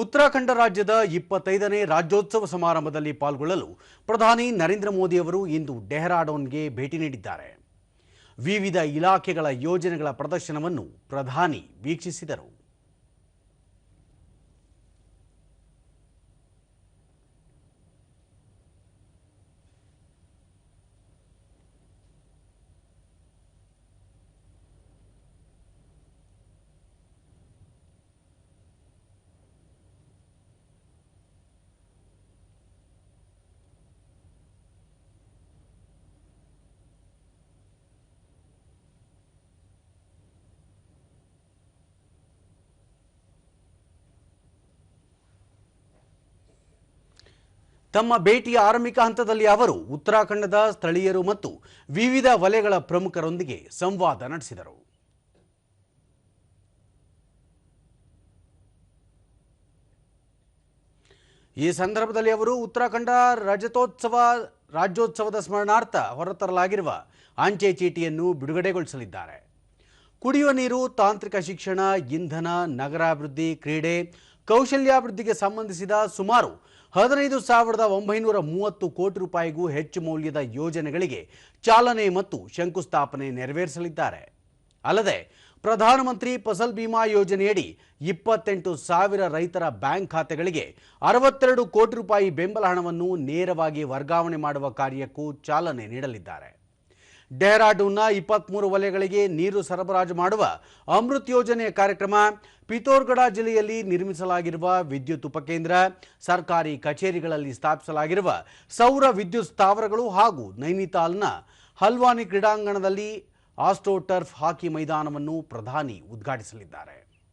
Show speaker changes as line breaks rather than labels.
ಉತ್ತರಾಖಂಡ ರಾಜ್ಯದ ಇಪ್ಪತ್ತೈದನೇ ರಾಜ್ಯೋತ್ಸವ ಸಮಾರಂಭದಲ್ಲಿ ಪಾಲ್ಗೊಳ್ಳಲು ಪ್ರಧಾನಿ ನರೇಂದ್ರ ಮೋದಿ ಅವರು ಇಂದು ಡೆಹ್ರಾಡೂನ್ಗೆ ಭೇಟಿ ನೀಡಿದ್ದಾರೆ. ವಿವಿಧ ಇಲಾಖೆಗಳ ಯೋಜನೆಗಳ ಪ್ರದರ್ಶನವನ್ನು ಪ್ರಧಾನಿ ವೀಕ್ಷಿಸಿದರು. ತಮ್ಮ ಭೇಟಿಯ ಆರಂಭಿಕ ಹಂತದಲ್ಲಿ ಅವರು ಉತ್ತರಾಖಂಡದ ಸ್ಥಳೀಯರು ಮತ್ತು ವಿವಿಧ ವಲಯಗಳ ಪ್ರಮುಖರೊಂದಿಗೆ ಸಂವಾದ ನಡೆಸಿದರು. ಈ ಸಂದರ್ಭದಲ್ಲಿ ಅವರು ಉತ್ತರಾಖಂಡ ರಜತೋತ್ಸವ ರಾಜ್ಯೋತ್ಸವದ ಸ್ಮರಣಾರ್ಥ ಹೊರತರಲಾಗಿರುವ ಅಂಚೆ ಚೀಟಿಯನ್ನು ಬಿಡುಗಡೆಗೊಳಿಸಲಿದ್ದಾರೆ. ಕುಡಿಯುವ ನೀರು, ತಾಂತ್ರಿಕ ಶಿಕ್ಷಣ, ಇಂಧನ, ನಗರಾಭಿವೃದ್ಧಿ, ಕ್ರೀಡೆ, ಕೌಶಲ್ಯಾಭಿವೃದ್ಧಿಗೆ ಸಂಬಂಧಿಸಿದ ಸುಮಾರು ಹದಿನೈದು ಸಾವಿರದ ಒಂಬೈನೂರ ಮೂವತ್ತು ಕೋಟಿ ರೂಪಾಯಿಗೂ ಹೆಚ್ಚು ಮೌಲ್ಯದ ಯೋಜನೆಗಳಿಗೆ ಚಾಲನೆ ಮತ್ತು ಶಂಕುಸ್ಥಾಪನೆ ನೆರವೇರಿಸಲಿದ್ದಾರೆ. ಅಲ್ಲದೆ, ಪ್ರಧಾನಮಂತ್ರಿ ಫಸಲ್ ಬಿಮಾ ಯೋಜನೆಯಡಿ ಇಪ್ಪತ್ತೆಂಟು ಸಾವಿರ ರೈತರ ಬ್ಯಾಂಕ್ ಖಾತೆಗಳಿಗೆ ಅರವತ್ತೆರಡು ಕೋಟಿ ರೂಪಾಯಿ ಬೆಂಬಲ ಹಣವನ್ನು ನೇರವಾಗಿ ವರ್ಗಾವಣೆ ಮಾಡುವ ಕಾರ್ಯಕ್ಕೂ ಚಾಲನೆ ನೀಡಲಿದ್ದಾರೆ. ಡೆಹ್ರಾಡೂನ್ನ ಇಪ್ಪತ್ಮೂರು ವಲಯಗಳಿಗೆ ನೀರು ಸರಬರಾಜು ಮಾಡುವ ಅಮೃತ್ ಯೋಜನೆಯ ಕಾರ್ಯಕ್ರಮ ಪಿತೋರ್ಗಢ ಜಿಲ್ಲೆಯಲ್ಲಿ ನಿರ್ಮಿಸಲಾಗಿರುವ ವಿದ್ಯುತ್ ಉಪಕೇಂದ್ರ, ಸರ್ಕಾರಿ ಕಚೇರಿಗಳಲ್ಲಿ ಸ್ಥಾಪಿಸಲಾಗಿರುವ ಸೌರ ವಿದ್ಯುತ್ ಸ್ಥಾವರಗಳು ಹಾಗೂ ನೈನಿತಾಲ್ನ ಹಲ್ವಾನಿ ಕ್ರೀಡಾಂಗಣದಲ್ಲಿ ಆಸ್ಟ್ರೋ ಟರ್ಫ್ ಹಾಕಿ ಮೈದಾನವನ್ನು ಪ್ರಧಾನಿ ಉದ್ಘಾಟಿಸಲಿದ್ದಾರೆ.